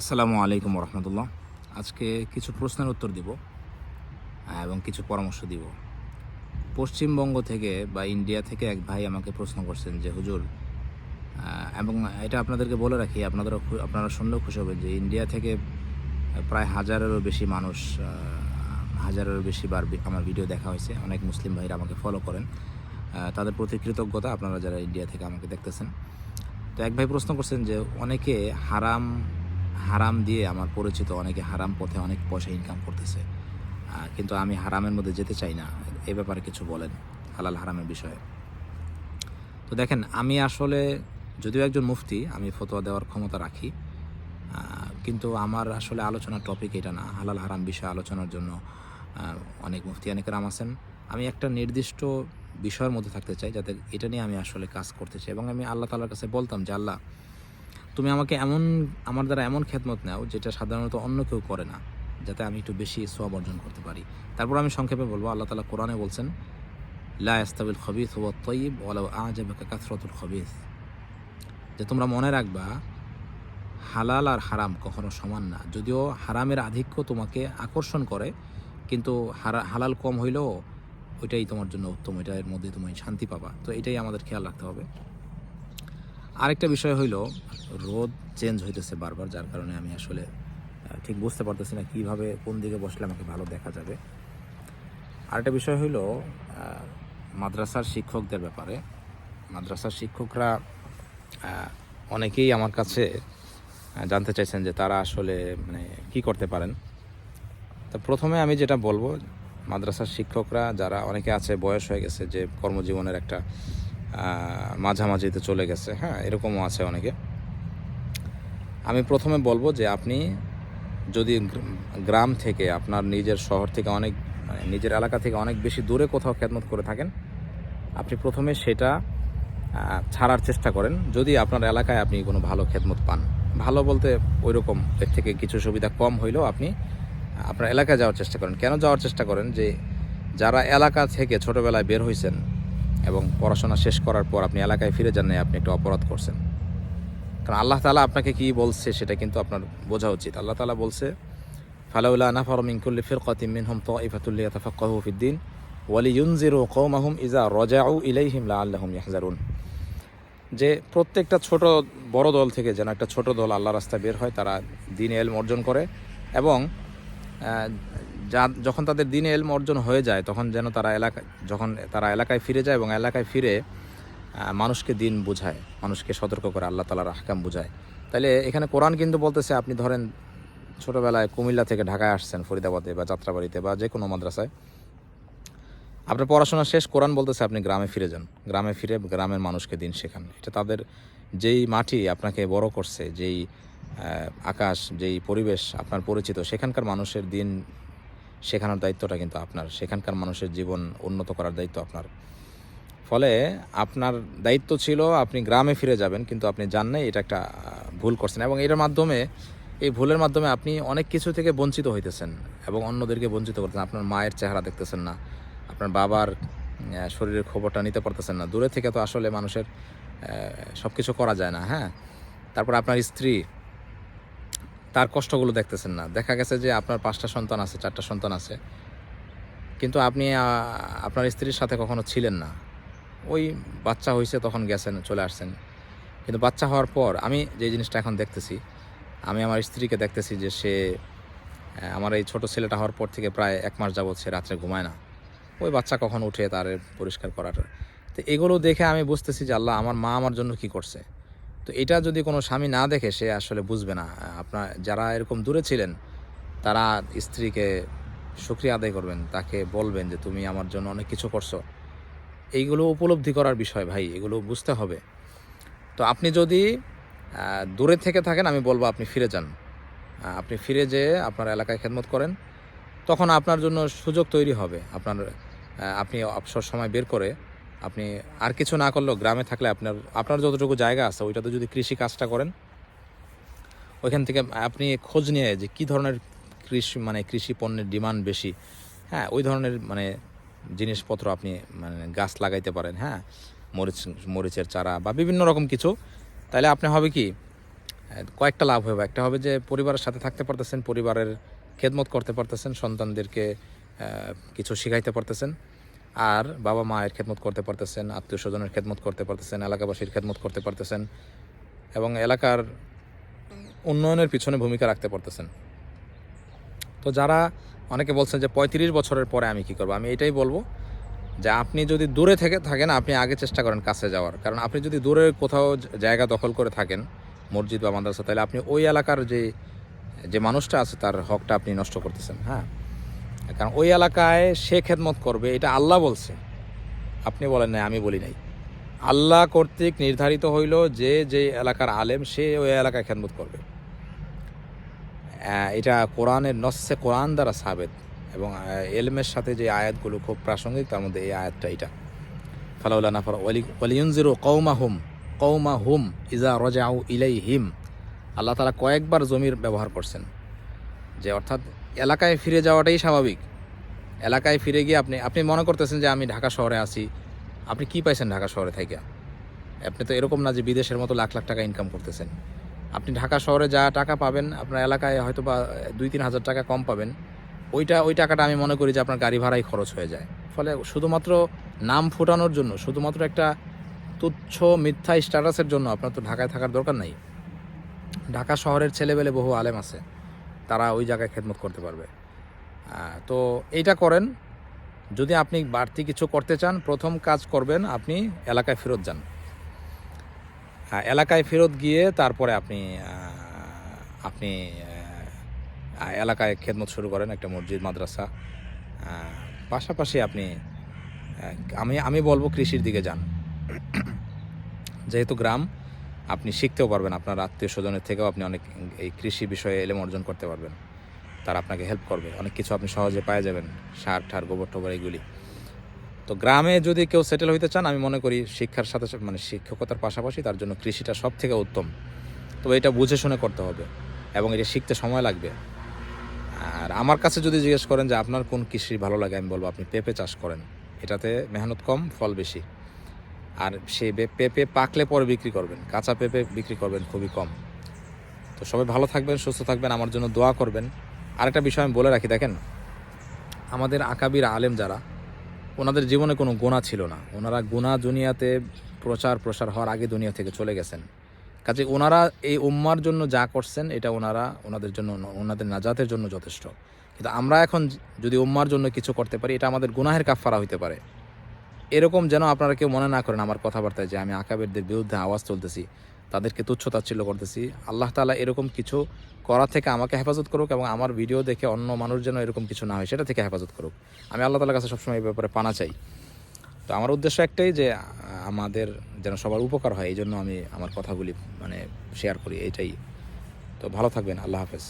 আসসালামু আলাইকুম রহমতুল্লাহ আজকে কিছু প্রশ্নের উত্তর দিব এবং কিছু পরামর্শ দিব। পশ্চিমবঙ্গ থেকে বা ইন্ডিয়া থেকে এক ভাই আমাকে প্রশ্ন করছেন যে, হুজুর এবং এটা আপনাদেরকে বলে রাখি আপনাদের আপনারা শুনলেও খুশি হবেন যে, ইন্ডিয়া থেকে প্রায় হাজারেরও বেশি মানুষ হাজারেরও বেশি বার আমার ভিডিও দেখা হয়েছে। অনেক মুসলিম ভাইরা আমাকে ফলো করেন। তাদের প্রতি কৃতজ্ঞতা আপনারা যারা ইন্ডিয়া থেকে আমাকে দেখতেছেন। তো এক ভাই প্রশ্ন করছেন যে, অনেকে হারাম হারাম দিয়ে আমার পরিচিত অনেকে হারাম পথে অনেক পয়সা ইনকাম করতেছে। কিন্তু আমি হারামের মধ্যে যেতে চাই না। এ ব্যাপারে কিছু বলেন হালাল হারামের বিষয়ে। তো দেখেন, আমি আসলে যদিও একজন মুফতি, আমি ফতোয়া দেওয়ার ক্ষমতা রাখি কিন্তু আমার আসলে আলোচনার টপিক এটা না। হালাল হারাম বিষয়ে আলোচনার জন্য অনেক মুফতি অনেক রাম আছেন। আমি একটা নির্দিষ্ট বিষয়ের মধ্যে থাকতে চাই যাতে এটা নিয়ে আমি আসলে কাজ করতে চাই এবং আমি আল্লাহ তালার কাছে বলতাম যে, আল্লাহ তুমি আমাকে এমন, আমার দ্বারা এমন খেদমত নাও যেটা সাধারণত অন্য কেউ করে না, যাতে আমি একটু বেশি সোয়াব অর্জন করতে পারি। তারপর আমি সংক্ষেপে বলব, আল্লাহ তালা কোরআনে বলছেন, লা ইস্তাবিল খবিস ওয়া তৈব ওয়ালাউ আজাবাকা কাসরাতুল খবিস। যে তোমরা মনে রাখবা, হালাল আর হারাম কখনো সমান না। যদিও হারামের আধিক্য তোমাকে আকর্ষণ করে, কিন্তু হারা, হালাল কম হইলেও ওইটাই তোমার জন্য উত্তম, এটার মধ্যে তুমি শান্তি পাবা। তো এটাই আমাদের খেয়াল রাখতে হবে। আরেকটা বিষয় হইল, রোদ চেঞ্জ হইতেছে বারবার, যার কারণে আমি আসলে ঠিক বুঝতে পারতেছি না কীভাবে কোন দিকে বসলে আমাকে ভালো দেখা যাবে। আরেকটা বিষয় হইল মাদ্রাসার শিক্ষকদের ব্যাপারে। মাদ্রাসার শিক্ষকরা অনেকেই আমার কাছে জানতে চাইছেন যে তারা আসলে মানে কী করতে পারেন। তো প্রথমে আমি যেটা বলব, মাদ্রাসার শিক্ষকরা যারা, অনেকে আছে বয়স হয়ে গেছে যে কর্মজীবনের একটা মাঝামাঝিতে চলে গেছে। হ্যাঁ এরকমও আছে অনেকে। আমি প্রথমে বলব যে আপনি যদি গ্রাম থেকে আপনার নিজের শহর থেকে অনেক মানে নিজের এলাকা থেকে অনেক বেশি দূরে কোথাও খেদমত করে থাকেন, আপনি প্রথমে সেটা ছাড়ার চেষ্টা করেন। যদি আপনার এলাকায় আপনি কোনো ভালো খেদমত পান, ভালো বলতে ওই রকম এর থেকে কিছু সুবিধা কম হইলেও আপনি আপনার এলাকায় যাওয়ার চেষ্টা করেন। কেন যাওয়ার চেষ্টা করেন? যে যারা এলাকা থেকে ছোটোবেলায় বের হয়েছেন এবং পড়াশোনা শেষ করার পর আপনি এলাকায় ফিরে যান আপনি একটা অপরাধ করছেন। কারণ আল্লাহ তালা আপনাকে কি বলছে সেটা কিন্তু আপনার বোঝা উচিত। আল্লাহ তালা বলছে ইয়াতাফাক্কাহু ফিদ্দিন ওয়ালি যে প্রত্যেকটা ছোট বড় দল থেকে যেন একটা ছোট দল আল্লাহ রাস্তায় বের হয়, তারা দিন এলম অর্জন করে এবং যখন তাদের দিনে এলম অর্জন হয়ে যায়, তখন যেন তারা এলাকায়, যখন তারা এলাকায় ফিরে যায় এবং এলাকায় ফিরে মানুষকে দিন বোঝায়, মানুষকে সতর্ক করে, আল্লাহ তালার আহকাম বোঝায়। তাহলে এখানে কোরআন কিন্তু বলতেছে, আপনি ধরেন ছোটোবেলায় কুমিল্লা থেকে ঢাকায় আসছেন, ফরিদাবাদে বা যাত্রাবাড়িতে বা যে কোনো মাদ্রাসায়। আপনার পড়াশোনা শেষ, কোরআন বলতেছে, আপনি গ্রামে ফিরে যান। গ্রামে ফিরে গ্রামের মানুষকে দিন শেখান। এটা তাদের যেই মাটি আপনাকে বড় করছে, যেই আকাশ, যেই পরিবেশ আপনার পরিচিত, সেখানকার মানুষের দিন শেখানোর দায়িত্বটা কিন্তু আপনার। সেখানকার মানুষের জীবন উন্নত করার দায়িত্ব আপনার। ফলে আপনার দায়িত্ব ছিল, আপনি গ্রামে ফিরে যাবেন, কিন্তু আপনি যান নাই, এটা একটা ভুল করছেন। এবং এটার মাধ্যমে, এই ভুলের মাধ্যমে আপনি অনেক কিছু থেকে বঞ্চিত হইতেছেন এবং অন্যদেরকে বঞ্চিত করতেছেন। আপনার মায়ের চেহারা দেখতেছেন না, আপনার বাবার শরীরের খবরটা নিতে পারতেছেন না। দূরে থেকে তো আসলে মানুষের সব কিছু করা যায় না হ্যাঁ? তারপর আপনার স্ত্রী তার কষ্টগুলো দেখতেছেন না। দেখা গেছে যে আপনার পাঁচটা সন্তান আছে, চারটা সন্তান আছে। কিন্তু আপনি আপনার স্ত্রীর সাথে কখনো ছিলেন না। ওই বাচ্চা হয়েছে তখন গেছেন, চলে আসছেন। কিন্তু বাচ্চা হওয়ার পর আমি যে জিনিসটা এখন দেখতেছি, আমি আমার স্ত্রীকে দেখতেছি যে সে আমার এই ছোট ছেলেটা হওয়ার পর থেকে প্রায় এক মাস যাবৎ সে রাত্রে ঘুমায় না। ওই বাচ্চা কখন উঠে তার পরিষ্কার করার? তো এগুলো দেখে আমি বুঝতেছি যে আল্লাহ আমার মা আমার জন্য কি করছে। তো এটা যদি কোনো স্বামী না দেখে, সে আসলে বুঝবে না। আপনার যারা এরকম দূরে ছিলেন, তারা স্ত্রীকে শুক্রিয়া আদায় করবেন, তাকে বলবেন যে, তুমি আমার জন্য অনেক কিছু করছ। এইগুলো উপলব্ধি করার বিষয় ভাই, এগুলো বুঝতে হবে। তো আপনি যদি দূরে থেকে থাকেন, আমি বলব আপনি ফিরে যান। আপনি ফিরে যেয়ে আপনার এলাকায় খেদমত করেন, তখন আপনার জন্য সুযোগ তৈরি হবে। আপনার আপনি অবসর সময় বের করে আপনি আর কিছু না করলেও গ্রামে থাকলে আপনার আপনার যতটুকু জায়গা আছে, ওইটাতে যদি কৃষি কাজটা করেন, ওইখান থেকে আপনি খোঁজ নিয়ে যে কী ধরনের কৃষি মানে কৃষি পণ্যের ডিমান্ড বেশি হ্যাঁ ওই ধরনের মানে জিনিসপত্র আপনি মানে গাছ লাগাইতে পারেন হ্যাঁ মরিচ, মরিচের চারা বা বিভিন্ন রকম কিছু, তাহলে আপনি হবে কি, কয়েকটা লাভ হবে। একটা হবে যে পরিবারের সাথে থাকতে পারতেছেন, পরিবারের খেদমত করতে পারতেছেন, সন্তানদেরকে কিছু শিখাইতে পারতেছেন। আর বাবা মায়ের খেদমত করতে পারতেছেন, আত্মীয় স্বজনের খেদমত করতে পারতেছেন, এলাকাবাসীর খেদমত করতে পারতেছেন এবং এলাকার উন্নয়নের পিছনে ভূমিকা রাখতে পারতেছেন। তো যারা অনেকে বলছেন যে পঁয়ত্রিশ বছরের পরে আমি কি করব? আমি এটাই বলব যে আপনি যদি দূরে থেকে থাকেন, আপনি আগে চেষ্টা করেন কাছে যাওয়ার। কারণ আপনি যদি দূরে কোথাও জায়গা দখল করে থাকেন, মসজিদ বা মাদ্রাসা, তাহলে আপনি ওই এলাকার যে যে মানুষটা আছে, তার হকটা আপনি নষ্ট করতেছেন হ্যাঁ? কারণ ওই এলাকায় সে খেদমত করবে, এটা আল্লাহ বলছে। আপনি বলেন নাই আমি বলি নাই। আল্লাহ কর্তৃক নির্ধারিত হইল যে যে এলাকার আলেম, সে ওই এলাকায় খেদমত করবে। এটা কোরআনের নস্যে কোরআন দ্বারা সাবেদ এবং এলমের সাথে যে আয়াতগুলো খুব প্রাসঙ্গিক, তার মধ্যে এই আয়াতটা এটা। ফালাউলা নাফর ওয়ালি ওয়ালিউনজিরু কৌমা হুম কৌমা হুম ইজা রজাউ ইলাই হিম আল্লাহ তালা কয়েকবার জমির ব্যবহার করছেন। যে অর্থাৎ এলাকায় ফিরে যাওয়াটাই স্বাভাবিক। এলাকায় ফিরে গিয়ে আপনি আপনি মনে করতেছেন যে আমি ঢাকা শহরে আছি। আপনি কি পাইছেন ঢাকা শহরে থেকে? আপনি তো এরকম না যে বিদেশের মতো লাখ লাখ টাকা ইনকাম করতেছেন। আপনি ঢাকা শহরে যা টাকা পাবেন, আপনার এলাকায় হয়তো বা দুই তিন হাজার টাকা কম পাবেন। ওইটা, ওই টাকাটা আমি মনে করি যে আপনার গাড়ি ভাড়াই খরচ হয়ে যায়। ফলে শুধুমাত্র নাম ফুটানোর জন্য, শুধুমাত্র একটা তুচ্ছ মিথ্যা স্ট্যাটাসের জন্য আপনার তো ঢাকায় থাকার দরকার নাই। ঢাকা শহরের ছেলেবেলে বহু আলেম আছে। তারা ওই জায়গায় খেদমত করতে পারবে। তো এইটা করেন। যদি আপনি বাড়তি কিছু করতে চান, প্রথম কাজ করবেন, আপনি এলাকায় ফেরত যান। এলাকায় ফেরত গিয়ে তারপরে আপনি আপনি এলাকায় খেদমত শুরু করেন একটা মসজিদ, মাদ্রাসা। পাশাপাশি আপনি আমি আমি বলব কৃষির দিকে যান। যেহেতু গ্রাম আপনি শিখতেও পারবেন, আপনার আত্মীয় স্বজনের থেকেও আপনি অনেক এই কৃষি বিষয়ে এলেম অর্জন করতে পারবেন। তারা আপনাকে হেল্প করবে। অনেক কিছু আপনি সহজে পাওয়া যাবেন, সার ঠার, গোবর টোবর এগুলি। তো গ্রামে যদি কেউ সেটেল হইতে চান, আমি মনে করি শিক্ষার সাথে মানে শিক্ষকতার পাশাপাশি তার জন্য কৃষিটা সব থেকে উত্তম। তবে এটা বুঝে শুনে করতে হবে এবং এটা শিখতে সময় লাগবে। আর আমার কাছে যদি জিজ্ঞেস করেন যে আপনার কোন কৃষি ভালো লাগে, আমি বলব আপনি পেঁপে চাষ করেন। এটাতে মেহনত কম, ফল বেশি। আর সে পেঁপে পাকলে পরে বিক্রি করবেন, কাঁচা পেঁপে বিক্রি করবেন খুবই কম। তো সবাই ভালো থাকবেন, সুস্থ থাকবেন, আমার জন্য দোয়া করবেন। আরেকটা বিষয় আমি বলে রাখি, দেখেন, আমাদের আকাবির আলেম যারা, ওনাদের জীবনে কোনো গোনা ছিল না। ওনারা গুণা দুনিয়াতে প্রচার প্রসার হওয়ার আগে দুনিয়া থেকে চলে গেছেন। কাজে ওনারা এই উম্মার জন্য যা করছেন, এটা ওনারা ওনাদের জন্য, ওনাদের নাজাতের জন্য যথেষ্ট। কিন্তু আমরা এখন যদি উম্মার জন্য কিছু করতে পারি, এটা আমাদের গুনাহের কাফারা হইতে পারে। এরকম যেন আপনারা কেউ মনে না করেন আমার কথাবার্তায় যে আমি আকাবেরদের বিরুদ্ধে আওয়াজ তুলতেছি, তাদেরকে তুচ্ছ তাচ্ছিল্য করতেছি। আল্লাহ তালা এরকম কিছু করা থেকে আমাকে হেফাজত করুক এবং আমার ভিডিও দেখে অন্য মানুষ যেন এরকম কিছু না হয়, সেটা থেকে হেফাজত করুক। আমি আল্লাহ তালার কাছে সবসময় এই ব্যাপারে পানা চাই। তো আমার উদ্দেশ্য একটাই যে, আমাদের যেন সবার উপকার হয় এই জন্য আমি আমার কথাগুলি মানে শেয়ার করি, এইটাই। তো ভালো থাকবেন, আল্লাহ হাফেজ।